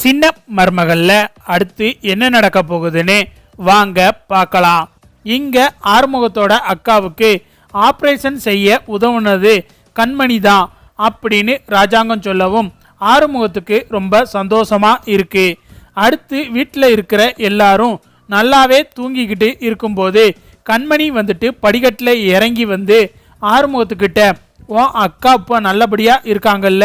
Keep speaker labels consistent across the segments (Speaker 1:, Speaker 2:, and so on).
Speaker 1: சின்ன மருமகள்ல அடுத்து என்ன நடக்க போகுதுன்னு வாங்க பார்க்கலாம். இங்க ஆறுமுகத்தோட அக்காவுக்கு ஆபரேஷன் செய்ய உதவுனது கண்மணி தான் அப்படின்னு ராஜாங்கம் சொல்லவும் ஆறுமுகத்துக்கு ரொம்ப சந்தோஷமா இருக்கு. அடுத்து வீட்டில் இருக்கிற எல்லாரும் நல்லாவே தூங்கிக்கிட்டு இருக்கும்போது கண்மணி வந்துட்டு படிக்கட்டில் இறங்கி வந்து ஆறுமுகத்துக்கிட்ட உன் அக்கா இப்போ நல்லபடியாக இருக்காங்கல்ல?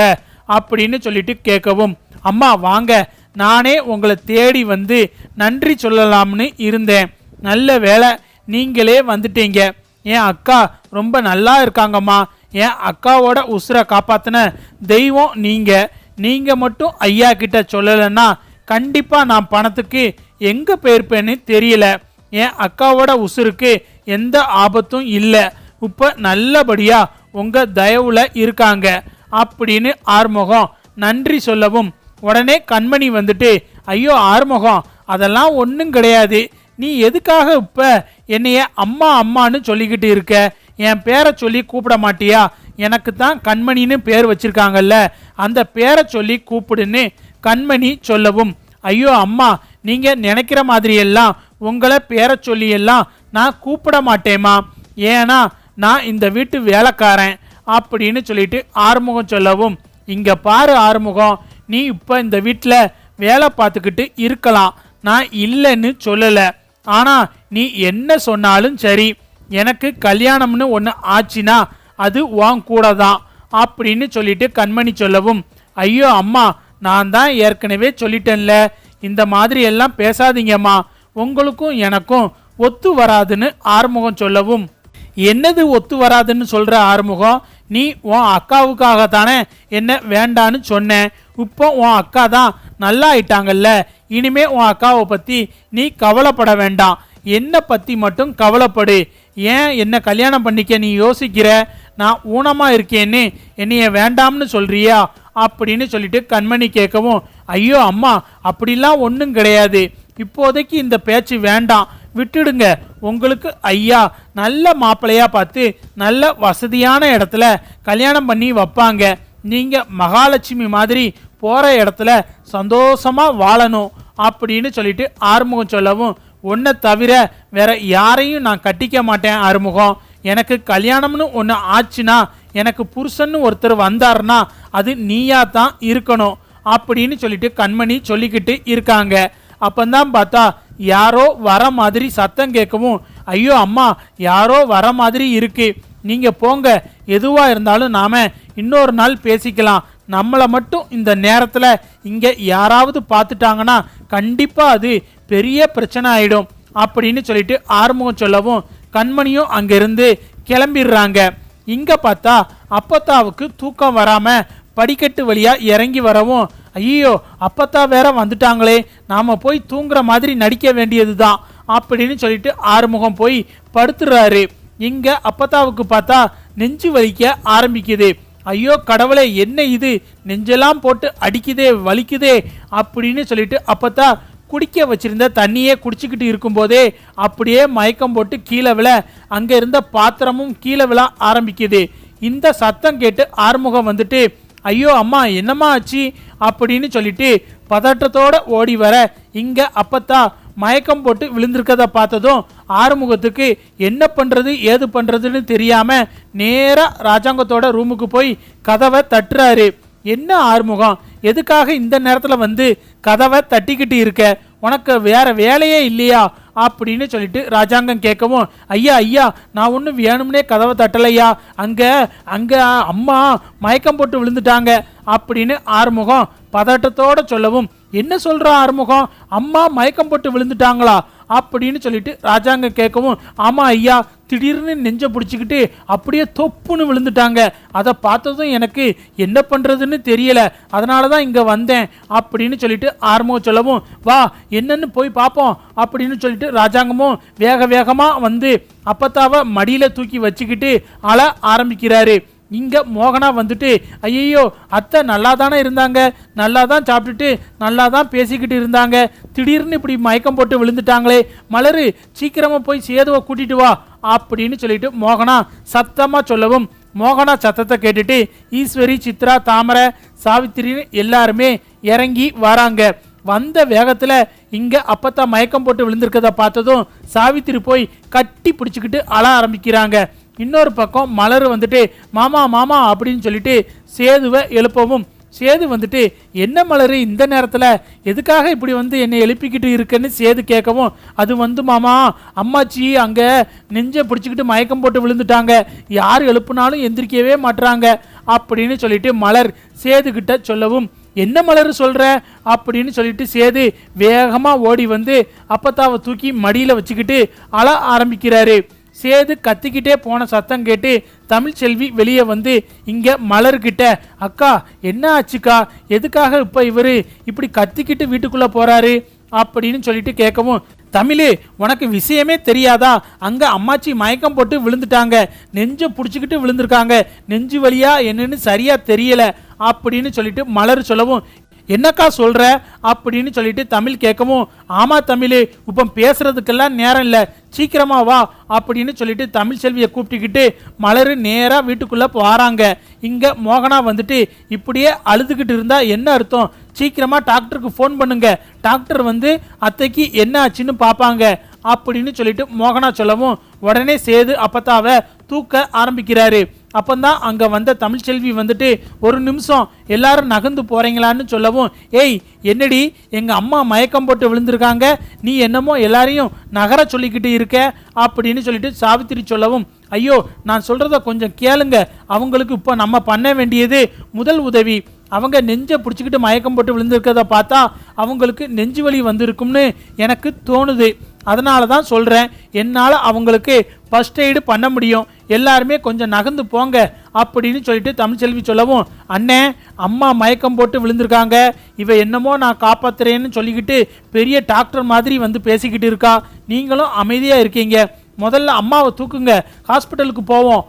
Speaker 1: அப்படின்னு சொல்லிட்டு கேட்கவும் அம்மா வாங்க. நானே உங்களை தேடி வந்து நன்றி சொல்லலாம்னு இருந்தேன். நல்ல வேலை நீங்களே வந்துட்டீங்க. என் அக்கா ரொம்ப நல்லா இருக்காங்கம்மா. என் அக்காவோட உசுரை காப்பாத்தின தெய்வம் நீங்க. நீங்க மட்டும் ஐயா கிட்ட சொல்லலைன்னா கண்டிப்பா நான் பணத்துக்கு எங்க போயிருப்பேன்னு தெரியல. என் அக்காவோட உசுருக்கு எந்த ஆபத்தும் இல்லை. இப்போ நல்லபடியா உங்க தயவுல இருக்காங்க. அப்படின்னு ஆறுமுகம் நன்றி சொல்லவும் உடனே கண்மணி வந்துட்டு ஐயோ ஆறுமுகம் அதெல்லாம் ஒன்றும் கிடையாது. நீ எதுக்காக இப்ப என்னைய அம்மா அம்மான்னு சொல்லிக்கிட்டு இருக்க? என் பேரை சொல்லி கூப்பிட மாட்டியா? எனக்கு தான் கண்மணின்னு பேர் வச்சிருக்காங்கல்ல. அந்த பேரை சொல்லி கூப்பிடுன்னு கண்மணி சொல்லவும் ஐயோ அம்மா நீங்க நினைக்கிற மாதிரியெல்லாம் உங்களை பேரை சொல்லியெல்லாம் நான் கூப்பிட மாட்டேம்மா. ஏன்னா நான் இந்த வீட்டு வேலைக்காரன். அப்படின்னு சொல்லிட்டு ஆறுமுகம் சொல்லவும் இங்க பாரு ஆறுமுகம் நீ இப்போ இந்த வீட்டில் வேலை பார்த்துக்கிட்டு இருக்கலாம். நான் இல்லைன்னு சொல்லலை. ஆனால் நீ என்ன சொன்னாலும் சரி எனக்கு கல்யாணம்னு ஒன்று ஆச்சுன்னா அது உன் கூட தான் அப்படின்னு சொல்லிட்டு கண்மணி சொல்லவும் ஐயோ அம்மா நான் தான் ஏற்கனவே சொல்லிட்டேன்ல. இந்த மாதிரி எல்லாம் பேசாதீங்கம்மா. உங்களுக்கும் எனக்கும் ஒத்து வராதுன்னு ஆறுமுகம் சொல்லவும். என்னது ஒத்து வராதுன்னு சொல்கிற ஆறுமுகம்? நீ உன் அக்காவுக்காக தானே என்ன வேண்டான்னு சொன்னேன் இப்போ உன் அக்கா தான் நல்லா ஆயிட்டாங்கல்ல இனிமே உன் அக்காவை பத்தி நீ கவலைப்பட வேண்டாம். என்ன பத்தி மட்டும் கவலைப்படு. ஏன் என்னை கல்யாணம் பண்ணிக்க நீ யோசிக்கிற? நான் ஊனமா இருக்கேன்னு என்னைய வேண்டாம்னு சொல்றியா? அப்படின்னு சொல்லிட்டு கண்மணி கேட்கவும் ஐயோ அம்மா அப்படிலாம் ஒன்றும் கிடையாது. இப்போதைக்கு இந்த பேச்சு வேண்டாம். விட்டுடுங்க. உங்களுக்கு ஐயா நல்ல மாப்பிள்ளையாக பார்த்து நல்ல வசதியான இடத்துல கல்யாணம் பண்ணி வைப்பாங்க. நீங்க மகாலட்சுமி மாதிரி போகிற இடத்துல சந்தோஷமா வாழணும் அப்படின்னு சொல்லிட்டு ஆறுமுகம் சொல்லவும் உன்னை தவிர வேற யாரையும் நான் கட்டிக்க மாட்டேன் ஆறுமுகம். எனக்கு கல்யாணம்னு ஒன்று ஆச்சுன்னா எனக்கு புருஷன்னு ஒருத்தர் வந்தார்னா அது நீயா தான் இருக்கணும் அப்படின்னு சொல்லிட்டு கண்மணி சொல்லிக்கிட்டு இருக்காங்க. அப்பந்தான் பார்த்தா யாரோ வர மாதிரி சத்தம் கேட்கவும் ஐயோ அம்மா யாரோ வர மாதிரி இருக்கு. நீங்கள் போங்க. எதுவாக இருந்தாலும் நாம் இன்னொரு நாள் பேசிக்கலாம். நம்மளை மட்டும் இந்த நேரத்தில் இங்கே யாராவது பார்த்துட்டாங்கன்னா கண்டிப்பாக அது பெரிய பிரச்சனை ஆகிடும் அப்படின்னு சொல்லிட்டு ஆறுமுகம் சொல்லவும் கண்மணியும் அங்கேருந்து கிளம்பிடுறாங்க. இங்கே பார்த்தா அப்பத்தாவுக்கு தூக்கம் வராமல் படிக்கட்டு வழியாக இறங்கி வரவும் ஐயோ அப்பத்தா வேற வந்துட்டாங்களே நாம் போய் தூங்குற மாதிரி நடிக்க வேண்டியது தான் அப்படின்னு சொல்லிட்டு ஆறுமுகம் போய் படுத்துறாரு. இங்கே அப்பத்தாவுக்கு பார்த்தா நெஞ்சு வலிக்க ஆரம்பிக்குது. ஐயோ கடவுளே என்ன இது? நெஞ்செல்லாம் போட்டு அடிக்குதே வலிக்குதே அப்படின்னு சொல்லிட்டு அப்பத்தா குடிக்க வச்சிருந்த தண்ணியே குடிச்சிக்கிட்டு இருக்கும்போதே அப்படியே மயக்கம் போட்டு கீழே விழ. அங்கே இருந்த பாத்திரமும் கீழே விழ ஆரம்பிக்குது. இந்த சத்தம் கேட்டு ஆறுமுகம் வந்துட்டு ஐயோ அம்மா என்னம்மா ஆச்சு? அப்படின்னு சொல்லிட்டு பதட்டத்தோட ஓடி வர. இங்கே அப்பத்தா மயக்கம் போட்டு விழுந்திருக்கதை பார்த்ததும் ஆறுமுகத்துக்கு என்ன பண்ணுறது ஏது பண்ணுறதுன்னு தெரியாமல் நேராக ராஜாங்கத்தோட ரூமுக்கு போய் கதவை தட்டுறாரு. என்ன ஆறுமுகம்? எதுக்காக இந்த நேரத்தில் வந்து கதவை தட்டிக்கிட்டு இருக்க? உனக்கு வேற வேலையே இல்லையா? அப்படின்னு சொல்லிட்டு ராஜாங்கம் கேட்கவும் ஐயா ஐயா நான் ஒன்றும் வேணும்னே கதவை தட்டலையா? அங்கே அங்கே அம்மா மயக்கம் போட்டு விழுந்துட்டாங்க. அப்படின்னு ஆறுமுகம் பதட்டத்தோடு சொல்லவும் என்ன சொல்கிறா ஆறுமுகம்? அம்மா மயக்கம் போட்டு விழுந்துட்டாங்களா? அப்படின்னு சொல்லிட்டு ராஜாங்க கேட்கவும் ஆமாம் ஐயா திடீர்னு நெஞ்ச பிடிச்சிக்கிட்டு அப்படியே தொப்புன்னு விழுந்துட்டாங்க. அதை பார்த்ததும் எனக்கு என்ன பண்ணுறதுன்னு தெரியல. அதனால தான் இங்கே வந்தேன் அப்படின்னு சொல்லிட்டு ஆறுமுகம் சொல்லவும் வா என்னன்னு போய் பார்ப்போம் அப்படின்னு சொல்லிட்டு ராஜாங்கமும் வேக வேகமாக வந்து அப்பத்தாவை மடியில் தூக்கி வச்சுக்கிட்டு அழ ஆரம்பிக்கிறாரு. இங்கே மோகனா வந்துட்டு ஐயையோ அத்தை நல்லா தானே இருந்தாங்க? நல்லா தான் சாப்பிட்டுட்டு நல்லா தான் பேசிக்கிட்டு இருந்தாங்க. திடீர்னு இப்படி மயக்கம் போட்டு விழுந்துட்டாங்களே. மலரு சீக்கிரமாக போய் சேதுவை கூட்டிட்டு வா அப்படின்னு சொல்லிட்டு மோகனா சத்தமாக சொல்லவும் மோகனா சத்தத்தை கேட்டுட்டு ஈஸ்வரி சித்ரா தாமரை சாவித்திரின்னு எல்லாருமே இறங்கி வராங்க. வந்த வேகத்தில் இங்கே அப்பத்தான் மயக்கம் போட்டு விழுந்திருக்கதை பார்த்ததும் சாவித்திரி போய் கட்டி பிடிச்சிக்கிட்டு அழ ஆரம்பிக்கிறாங்க. இன்னொரு பக்கம் மலர் வந்துட்டு மாமா மாமா அப்படின்னு சொல்லிட்டு சேதுவை எழுப்பவும் சேது வந்துட்டு என்ன மலர் இந்த நேரத்தில்? எதுக்காக இப்படி வந்து என்னை எழுப்பிக்கிட்டு இருக்குன்னு சேது கேட்கவும் அது வந்து மாமா அம்மாச்சி அங்கே நெஞ்சை பிடிச்சிக்கிட்டு மயக்கம் போட்டு விழுந்துட்டாங்க. யார் எழுப்புனாலும் எந்திரிக்கவே மாட்டுறாங்க அப்படின்னு சொல்லிட்டு மலர் சேதுகிட்ட சொல்லவும் என்ன மலர் சொல்கிற அப்படின்னு சொல்லிட்டு சேது வேகமாக ஓடி வந்து அப்பத்தாவை தூக்கி மடியில் வச்சுக்கிட்டு அழ ஆரம்பிக்கிறாரு. சேது கத்திக்கிட்டே போன சத்தம் கேட்டு தமிழ்ச்செல்வி வெளியே வந்து இங்கே மலர்கிட்ட அக்கா என்ன ஆச்சுக்கா? எதுக்காக இப்போ இவர் இப்படி கத்திக்கிட்டு வீட்டுக்குள்ளே போகிறாரு அப்படின்னு சொல்லிட்டு கேட்கவும் தமிழே உனக்கு விஷயமே தெரியாதா? அங்கே அம்மாச்சி மயக்கம் போட்டு விழுந்துட்டாங்க. நெஞ்சை பிடிச்சிக்கிட்டு விழுந்திருக்காங்க. நெஞ்சு வழியா என்னன்னு சரியா தெரியல. அப்படின்னு சொல்லிட்டு மலர் சொல்லவும் என்னக்கா சொல்கிற அப்படின்னு சொல்லிட்டு தமிழ் கேட்கவும் ஆமாம் தமிழ் இப்போ பேசுகிறதுக்கெல்லாம் நேரம் இல்லை சீக்கிரமா வா அப்படின்னு சொல்லிட்டு தமிழ் செல்வியை கூப்பிட்டுக்கிட்டு மலர் நேராக வீட்டுக்குள்ளே வராங்க. இங்கே மோகனா வந்துட்டு இப்படியே அழுதுகிட்டு இருந்தால் என்ன அர்த்தம்? சீக்கிரமாக டாக்டருக்கு ஃபோன் பண்ணுங்க. டாக்டர் வந்து அத்தைக்கு என்ன ஆச்சுன்னு பார்ப்பாங்க அப்படின்னு சொல்லிட்டு மோகனா சொல்லவும் உடனே சேது அப்பத்தாவை தூக்க ஆரம்பிக்கிறாரு. அப்போந்தான் அங்கே வந்த தமிழ்ச்செல்வி வந்துட்டு ஒரு நிமிஷம் எல்லாரும் நகர்ந்து போகிறீங்களான்னு சொல்லவும் ஏய் என்னடி எங்கள் அம்மா மயக்கம் போட்டு விழுந்திருக்காங்க நீ என்னமோ எல்லாரையும் நகர சொல்லிக்கிட்டு இருக்க? அப்படின்னு சொல்லிட்டு சாவித்திரி சொல்லவும் ஐயோ நான் சொல்கிறத கொஞ்சம் கேளுங்க அவங்களுக்கு இப்போ நம்ம பண்ண வேண்டியது முதல் உதவி. அவங்க நெஞ்சை பிடிச்சிக்கிட்டு மயக்கம் போட்டு விழுந்திருக்கிறத பார்த்தா அவங்களுக்கு நெஞ்சு வலி வந்திருக்கும்னு எனக்கு தோணுது. அதனால தான் சொல்கிறேன் என்னால் அவங்களுக்கு ஃபஸ்ட் எய்டு பண்ண முடியும். எல்லாருமே கொஞ்சம் நகர்ந்து போங்க அப்படின்னு சொல்லிட்டு தமிழ்ச்செல்வி சொல்லவும் அண்ணே அம்மா மயக்கம் போட்டு விழுந்திருக்காங்க. இவ என்னமோ நான் காப்பாத்துறேன்னு சொல்லிக்கிட்டு பெரிய டாக்டர் மாதிரி வந்து பேசிக்கிட்டு இருக்கா. நீங்களும் அமைதியாக இருக்கீங்க. முதல்ல அம்மாவை தூக்குங்க. ஹாஸ்பிட்டலுக்கு போவோம்.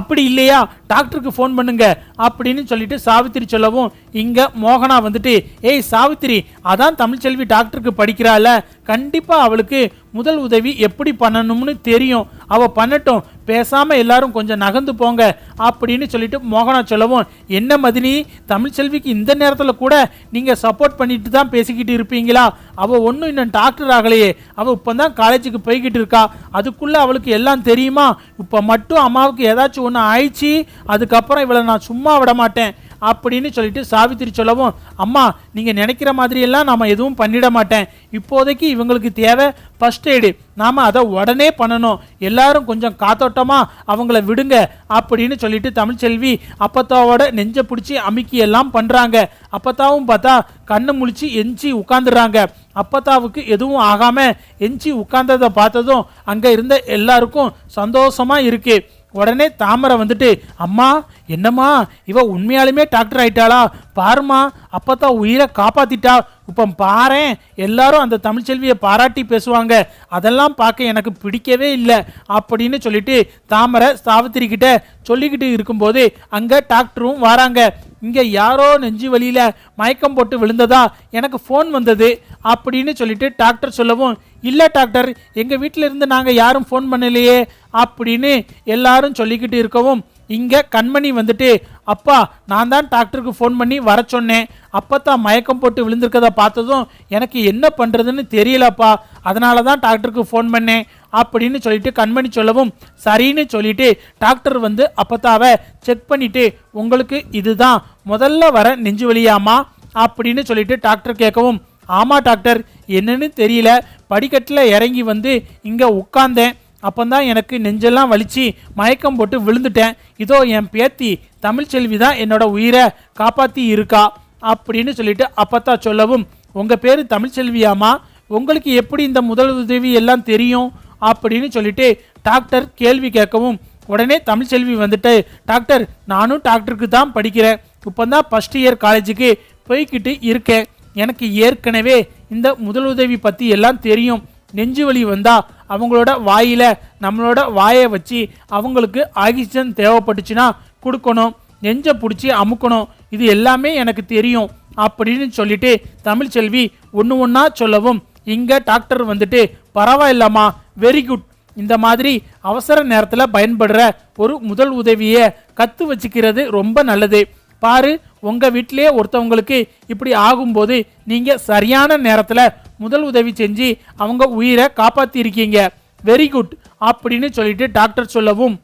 Speaker 1: அப்படி இல்லையா? டாக்டருக்கு ஃபோன் பண்ணுங்க. அப்படின்னு சொல்லிட்டு சாவித்திரி சொல்லவும் இங்கே மோகனா வந்துட்டு ஏய் சாவித்திரி அதான் தமிழ்ச்செல்வி டாக்டருக்கு படிக்கிறாள். கண்டிப்பாக அவளுக்கு முதல் உதவி எப்படி பண்ணணும்னு தெரியும். அவ பண்ணட்டும். பேசாம எல்லாரும் கொஞ்சம் நகர்ந்து போங்க அப்படின்னு சொல்லிட்டு மோகனா சொல்லவும் என்ன மதினி தமிழ்ச்செல்விக்கு இந்த நேரத்தில் கூட நீங்க சப்போர்ட் பண்ணிட்டு தான் பேசிக்கிட்டு இருப்பீங்களா? அவ ஒன்றும் இன்னும் டாக்டர் ஆகலையே. அவ இப்போ தான் காலேஜுக்கு போய்கிட்டு இருக்கா. அதுக்குள்ள அவளுக்கு எல்லாம் தெரியுமா? இப்போ மட்டும் அம்மாவுக்கு ஏதாச்சும் ஒன்று ஆயிடுச்சு அதுக்கப்புறம் இவளை நான் சும்மா விட மாட்டேன். அப்படின்னு சொல்லிட்டு சாவித்திரி சொல்லவும் அம்மா நீங்கள் நினைக்கிற மாதிரியெல்லாம் நாம் எதுவும் பண்ணிட மாட்டேன். இப்போதைக்கு இவங்களுக்கு தேவை ஃபஸ்ட் எய்டு. நாம் அதை உடனே பண்ணணும். எல்லாரும் கொஞ்சம் காத்தோட்டமாக அவங்கள விடுங்க அப்படின்னு சொல்லிட்டு தமிழ்ச்செல்வி அப்பத்தாவோட நெஞ்சை பிடிச்சி அமுக்கி எல்லாம் பண்ணுறாங்க அப்பத்தாவும் பார்த்தா கண்ணு முழிச்சு எஞ்சி உட்காந்துடுறாங்க அப்பத்தாவுக்கு எதுவும் ஆகாமல் எஞ்சி உட்கார்ந்ததை பார்த்ததும் அங்கே இருந்த எல்லாருக்கும் சந்தோஷமாக இருக்குது உடனே தாமரை வந்துட்டு அம்மா என்னம்மா? இவ உண்மையாலுமே டாக்டர் ஆயிட்டாளா? பாருமா அப்பதான் உயிரை காப்பாத்திட்டா. இப்போ பாரேன் எல்லாரும் அந்த தமிழ்ச்செல்வியை பாராட்டி பேசுவாங்க. அதெல்லாம் பார்க்க எனக்கு பிடிக்கவே இல்லை அப்படின்னு சொல்லிட்டு தாமரை சாவித்திரி கிட்ட சொல்லிக்கிட்டு இருக்கும்போது அங்கே டாக்டரும் வராங்க. இங்கே யாரோ நெஞ்சு வழியில் மயக்கம் போட்டு விழுந்ததா எனக்கு ஃபோன் வந்தது அப்படின்னு சொல்லிட்டு டாக்டர் சொல்லவும் இல்லை டாக்டர் எங்கள் வீட்டில் இருந்து நாங்கள் யாரும் ஃபோன் பண்ணலையே அப்படின்னு எல்லாரும் சொல்லிக்கிட்டு இருக்கவும் இங்கே கண்மணி வந்துட்டு அப்பா நான் தான் டாக்டருக்கு ஃபோன் பண்ணி வர சொன்னேன். அப்பத்தான் மயக்கம் போட்டு விழுந்திருக்கத பார்த்ததும் எனக்கு என்ன பண்ணுறதுன்னு தெரியலப்பா. அதனால தான் டாக்டருக்கு ஃபோன் பண்ணேன் அப்படின்னு சொல்லிட்டு கண்மணி சொல்லவும் சரின்னு சொல்லிட்டு டாக்டர் வந்து அப்பத்தாவை செக் பண்ணிவிட்டு உங்களுக்கு இதுதான் முதல்ல வர நெஞ்சு வலியாமா? அப்படின்னு சொல்லிட்டு டாக்டர் கேட்கவும் ஆமாம் டாக்டர் என்னன்னு தெரியல. படிக்கட்டில் இறங்கி வந்து இங்கே உட்காந்தேன் அப்போந்தான் எனக்கு நெஞ்செல்லாம் வலிச்சு மயக்கம் போட்டு விழுந்துட்டேன். இதோ என் பேத்தி தமிழ்ச்செல்வி தான் என்னோட உயிரை காப்பாற்றி இருக்கா அப்படின்னு சொல்லிட்டு அப்பத்தா சொல்லவும் உங்கள் பேர் தமிழ்ச்செல்வியாமா உங்களுக்கு எப்படி இந்த முதல் உதவி எல்லாம் தெரியும்? அப்படின்னு சொல்லிட்டு டாக்டர் கேள்வி கேட்கவும் உடனே தமிழ்ச்செல்வி வந்துட்டு டாக்டர் நானும் டாக்டருக்கு தான் படிக்கிறேன். இப்போ தான் ஃபஸ்ட் இயர் காலேஜுக்கு போய்கிட்டு இருக்கேன். எனக்கு ஏற்கனவே இந்த முதலுதவி பற்றி எல்லாம் தெரியும். நெஞ்சு வலி வந்தால் அவங்களோட வாயில் நம்மளோட வாயை வச்சு அவங்களுக்கு ஆக்சிஜன் தேவைப்பட்டுச்சுன்னா கொடுக்கணும் நெஞ்சை பிடிச்சி அமுக்கணும் இது எல்லாமே எனக்கு தெரியும் அப்படின்னு சொல்லிட்டு தமிழ்ச்செல்வி ஒன்று ஒன்றா சொல்லவும் இங்கே டாக்டர் வந்துட்டு பரவாயில்லம்மா வெரி குட் இந்த மாதிரி அவசர நேரத்தில் பயன்படுற ஒரு முதல் உதவியை கற்று வச்சுக்கிறது ரொம்ப நல்லது. பாரு உங்கள் வீட்டிலேயே ஒருத்தவங்களுக்கு இப்படி ஆகும்போது நீங்கள் சரியான நேரத்தில் முதல் உதவி செஞ்சு அவங்க உயிரை காப்பாத்திருக்கீங்க. வெரி குட் அப்படின்னு சொல்லிட்டு டாக்டர் சொல்லவும்.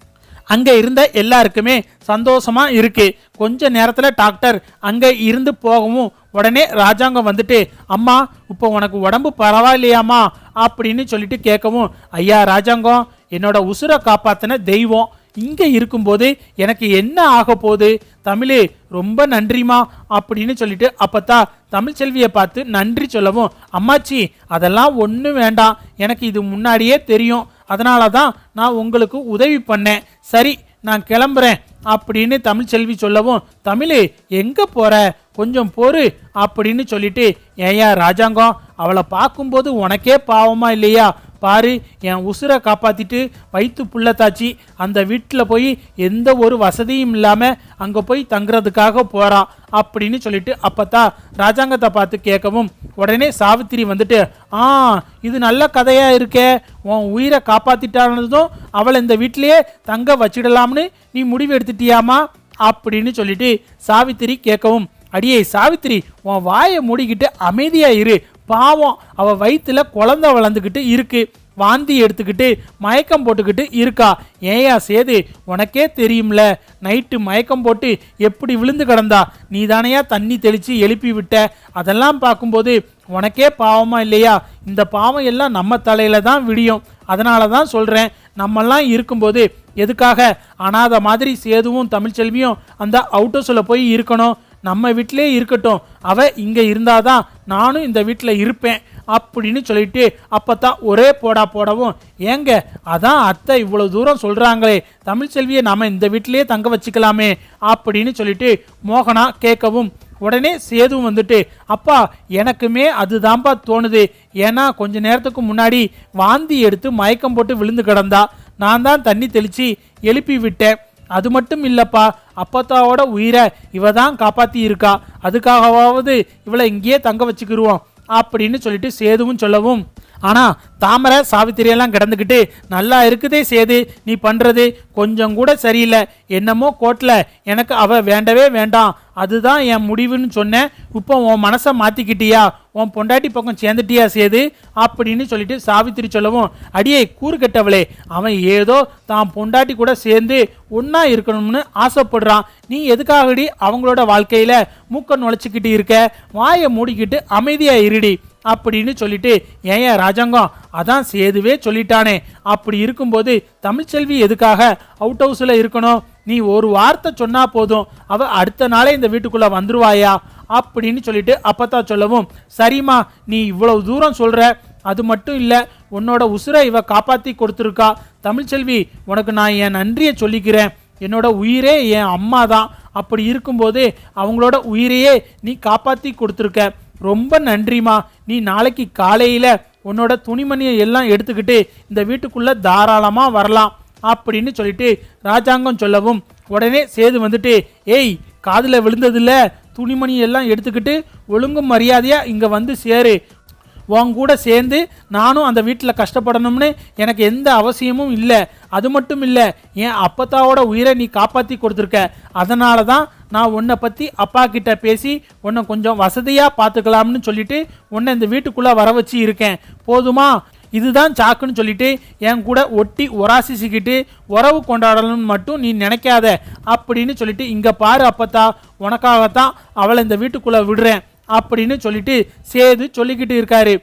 Speaker 1: அங்கே இருந்த எல்லாருக்குமே சந்தோஷமாக இருக்கு. கொஞ்ச நேரத்தில் டாக்டர் அங்கே இருந்து போகவும் உடனே ராஜாங்கம் வந்துட்டு அம்மா இப்போ உனக்கு உடம்பு பரவாயில்லையாம்மா? அப்படின்னு சொல்லிட்டு கேட்கவும் ஐயா ராஜாங்கம் என்னோட உசுரை காப்பாத்தின தெய்வம் இங்கே இருக்கும்போது எனக்கு என்ன ஆக போகுது? தமிழே ரொம்ப நன்றிமா அப்படின்னு சொல்லிட்டு அப்பத்தா தமிழ் செல்வியை பார்த்து நன்றி சொல்லவும் அம்மாச்சி அதெல்லாம் ஒன்றும் வேண்டாம். எனக்கு இது முன்னாடியே தெரியும். அதனால தான் நான் உங்களுக்கு உதவி பண்ணேன். சரி நான் கிளம்புறேன். அப்படின்னு தமிழ் செல்வி சொல்லவும் தமிழே எங்கே போற? கொஞ்சம் பொறு அப்படின்னு சொல்லிட்டு ஏயா ராஜாங்கம் அவளை பார்க்கும்போது உனக்கே பாவமா இல்லையா? பாரு என் உசுரை காப்பாற்றிட்டு வயிற்று புள்ளத்தாச்சி அந்த வீட்டில் போய் எந்த ஒரு வசதியும் இல்லாமல் அங்கே போய் தங்குறதுக்காக போகிறான் அப்படின்னு சொல்லிட்டு அப்பத்தான் ராஜாங்கத்தை பார்த்து கேட்கவும் உடனே சாவித்திரி வந்துட்டு ஆ இது நல்ல கதையாக இருக்கே. உன் உயிரை காப்பாற்றிட்டானதும் அவளை இந்த வீட்டிலேயே தங்க வச்சிடலாம்னு நீ முடிவு எடுத்துட்டியாமா? அப்படின்னு சொல்லிட்டு சாவித்திரி கேட்கவும் அடியே சாவித்திரி உன் வாயை மூடிக்கிட்டு அமைதியாக இரு. பாவம் அவள் வயிற்றில் குழந்தை வளர்ந்துக்கிட்டு இருக்கு. வாந்தி எடுத்துக்கிட்டு மயக்கம் போட்டுக்கிட்டு இருக்கா. ஏயா சேது உனக்கே தெரியும்ல நைட்டு மயக்கம் போட்டு எப்படி விழுந்து கிடந்தா? நீ தானையா தண்ணி தெளித்து எழுப்பி விட்ட? அதெல்லாம் பார்க்கும்போது உனக்கே பாவமா இல்லையா? இந்த பாவம் எல்லாம் நம்ம தலையில தான் விடியும். அதனால தான் சொல்கிறேன் நம்மெல்லாம் இருக்கும்போது எதுக்காக? அனாத மாதிரி சேதுவும் தமிழ்ச்செல்வியும் அந்த அவுட்டோஸில் போய் இருக்கணும். நம்ம வீட்டிலே இருக்கட்டும். அவ இங்கே இருந்தால் தான் நானும் இந்த வீட்டில் இருப்பேன் அப்படின்னு சொல்லிட்டு அப்போ தான் ஒரே போடா போடவும் ஏங்க அதான் அத்தை இவ்வளோ தூரம் சொல்கிறாங்களே தமிழ்ச்செல்வியை நாம் இந்த வீட்டிலேயே தங்க வச்சுக்கலாமே அப்படின்னு சொல்லிட்டு மோகனா கேட்கவும் உடனே சேதுவும் வந்துட்டு அப்பா எனக்குமே அதுதான்ப்பா தோணுது. ஏன்னா கொஞ்ச நேரத்துக்கு முன்னாடி வாந்தி எடுத்து மயக்கம் போட்டு விழுந்து கிடந்தா. நான் தான் தண்ணி தெளித்து எழுப்பி விட்டேன். அது மட்டும் இல்லப்பா. அப்பத்தாவோட உயிரை இவ தான் காப்பாத்தி இருக்கா அதுக்காகவாவது இவளை இங்கேயே தங்க வச்சுக்கிருவோம். அப்படின்னு சொல்லிட்டு சேதுவும் சொல்லவும். ஆனால் தாமரை சாவித்திரியெல்லாம் கிடந்துக்கிட்டு நல்லா இருக்குதே சேது நீ பண்ணுறது கொஞ்சம் கூட சரியில்லை. என்னமோ கோட்டில் எனக்கு அவள் வேண்டவே வேண்டாம். அதுதான் என் முடிவுன்னு சொன்னேன். இப்போ உன் மனசை மாற்றிக்கிட்டியா உன் பொண்டாட்டி பக்கம் சேர்ந்துட்டியா சேது? அப்படின்னு சொல்லிட்டு சாவித்திரி சொல்லவும் அடியே கூறு கெட்டவளே அவன் ஏதோ தான் பொண்டாட்டி கூட சேர்ந்து ஒன்றா இருக்கணும்னு ஆசைப்படுறான். நீ எதுக்காகடி அவங்களோட வாழ்க்கையில் மூக்க நுழைச்சிக்கிட்டு இருக்க? வாயை மூடிக்கிட்டு அமைதியாக இருடி. அப்படின்னு சொல்லிட்டு ஏன் ராஜாங்கம்? அதான் சேதுவே சொல்லிட்டானே. அப்படி இருக்கும்போது தமிழ்ச்செல்வி எதுக்காக அவுட் ஹவுஸில் இருக்கணும்? நீ ஒரு வார்த்தை சொன்னா போதும். அவ அடுத்த நாளே இந்த வீட்டுக்குள்ள வந்துருவாயா? அப்படின்னு சொல்லிட்டு அப்பத்தான் சொல்லவும் சரிம்மா நீ இவ்வளவு தூரம் சொல்ற. அது மட்டும் இல்லை உன்னோட உசுரை இவ காப்பாற்றி கொடுத்துருக்கா. தமிழ்ச்செல்வி உனக்கு நான் என் நன்றியை சொல்லிக்கிறேன். என்னோட உயிரே என் அம்மா தான் அப்படி இருக்கும்போது அவங்களோட உயிரையே நீ காப்பாற்றி கொடுத்துருக்க. ரொம்ப நன்றிமா நீ நாளைக்கு காலையில் உன்னோட துணிமணியை எல்லாம் எடுத்துக்கிட்டு இந்த வீட்டுக்குள்ளே தாராளமாக வரலாம் அப்படின்னு சொல்லிட்டு ராஜாங்கம் சொல்லவும் உடனே சேது வந்துட்டு ஏய் காதில் விழுந்ததில்ல துணிமணி எல்லாம் எடுத்துக்கிட்டு ஒழுங்கும் மரியாதையாக இங்கே வந்து சேரு. உன் கூட சேர்ந்து நானும் அந்த வீட்டில் கஷ்டப்படணும்னு எனக்கு எந்த அவசியமும் இல்லை. அது மட்டும் இல்லை என் அப்பத்தாவோட உயிரை நீ காப்பாற்றி கொடுத்துருக்க. அதனால தான் நான் உன்னை பற்றி அப்பா கிட்ட பேசி உன்னை கொஞ்சம் வசதியாக பார்த்துக்கலாம்னு சொல்லிட்டு உன்னை இந்த வீட்டுக்குள்ளே வர வச்சு இருக்கேன். போதுமா? இதுதான் சாக்குன்னு சொல்லிட்டு என் கூட ஒட்டி ஒராசிசிக்கிட்டு உறவு கொண்டாடணும்னு மட்டும் நீ நினைக்காத. அப்படின்னு சொல்லிட்டு இங்கே பாரு அப்பத்தா உனக்காகத்தான் அவளை இந்த வீட்டுக்குள்ளே விடுறேன். அப்படின்னு சொல்லிட்டு சேது சொல்லிக்கிட்டு இருக்காரு.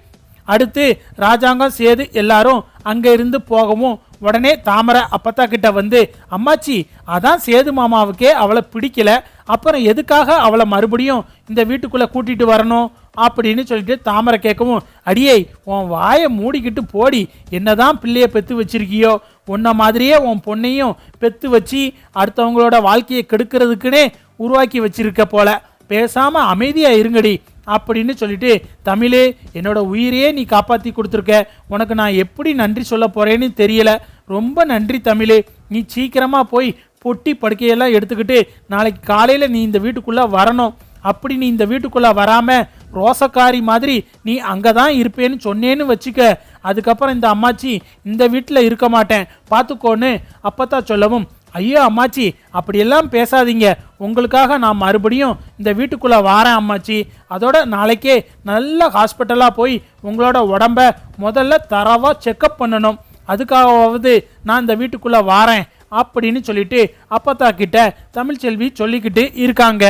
Speaker 1: அடுத்து ராஜாங்கம் சேது எல்லாரும் அங்க இருந்து போகவும் உடனே தாமரை அப்பத்தா கிட்ட வந்து அம்மாச்சி அதான் சேது மாமாவுக்கே அவளை பிடிக்கல. அப்புறம் எதுக்காக அவளை மறுபடியும் இந்த வீட்டுக்குள்ள கூட்டிட்டு வரணும்? அப்படின்னு சொல்லிட்டு தாமரை கேட்கவும் அடியே உன் வாயை மூடிக்கிட்டு போடி. என்னதான் பிள்ளைய பெத்து வச்சிருக்கியோ உன்ன மாதிரியே உன் பொண்ணையும் பெத்து வச்சு அடுத்தவங்களோட வாழ்க்கையை கெடுக்கிறதுக்குன்னே உருவாக்கி வச்சிருக்க போல. பேசாமல் அமைதியாக இருங்கடி அப்படின்னு சொல்லிட்டு தமிழே என்னோட உயிரையே நீ காப்பாற்றி கொடுத்துருக்க. உனக்கு நான் எப்படி நன்றி சொல்ல போகிறேன்னு தெரியல. ரொம்ப நன்றி தமிழே. நீ சீக்கிரமாக போய் பொட்டி படுக்கையெல்லாம் எடுத்துக்கிட்டு நாளைக்கு காலையில் நீ இந்த வீட்டுக்குள்ளே வரணும். அப்படி நீ இந்த வீட்டுக்குள்ளே வராமல் ரோசக்காரி மாதிரி நீ அங்கே தான் இருப்பேன்னு சொன்னேன்னு வச்சுக்க. அதுக்கப்புறம் இந்த அம்மாச்சி இந்த வீட்டில் இருக்க மாட்டேன். பார்த்துக்கோன்னு அப்பத்தா சொல்லவும். ஐயோ அம்மாச்சி அப்படியெல்லாம் பேசாதீங்க. உங்களுக்காக நான் மறுபடியும் இந்த வீட்டுக்குள்ளே வாரேன் அம்மாச்சி. அதோட நாளைக்கே நல்ல ஹாஸ்பிட்டலாக போய் உங்களோட உடம்ப முதல்ல தரவாக செக்கப் பண்ணணும். அதுக்காகவாவது நான் இந்த வீட்டுக்குள்ளே வாரேன் அப்படின்னு சொல்லிட்டு அப்பத்தா கிட்ட தமிழ்ச்செல்வி சொல்லிக்கிட்டு இருக்காங்க.